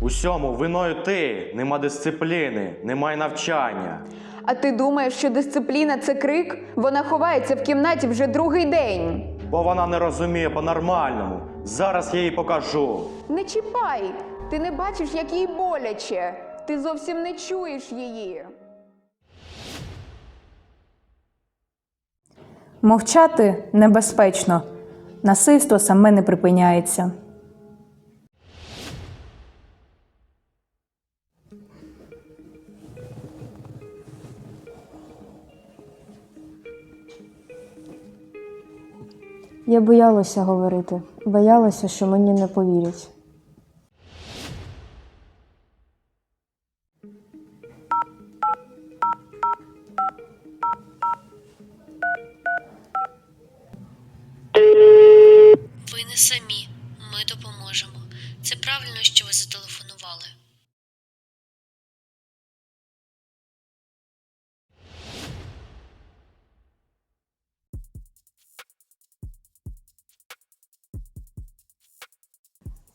Усьому виною ти, нема дисципліни, немає навчання. А ти думаєш, що дисципліна це крик? Вона ховається в кімнаті вже другий день. Бо вона не розуміє по-нормальному. Зараз я їй покажу. Не чіпай! Ти не бачиш, як їй боляче. Ти зовсім не чуєш її. Мовчати небезпечно. Насильство саме не припиняється. Я боялася говорити, боялася, що мені не повірять. Ви не самі. Ми допоможемо. Це правильно, що ви зателефонували.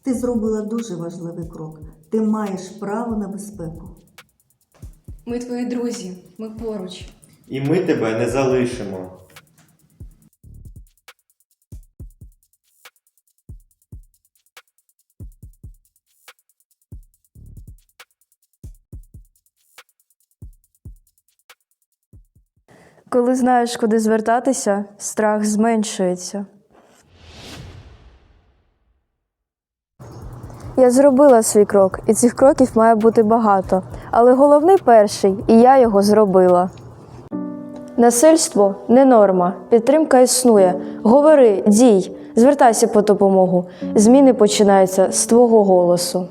Ти зробила дуже важливий крок. Ти маєш право на безпеку. Ми твої друзі, ми поруч. І ми тебе не залишимо. Коли знаєш, куди звертатися, страх зменшується. Я зробила свій крок, і цих кроків має бути багато. Але головний перший, і я його зробила. Насильство не норма, підтримка існує. Говори, дій, звертайся по допомогу. Зміни починаються з твого голосу.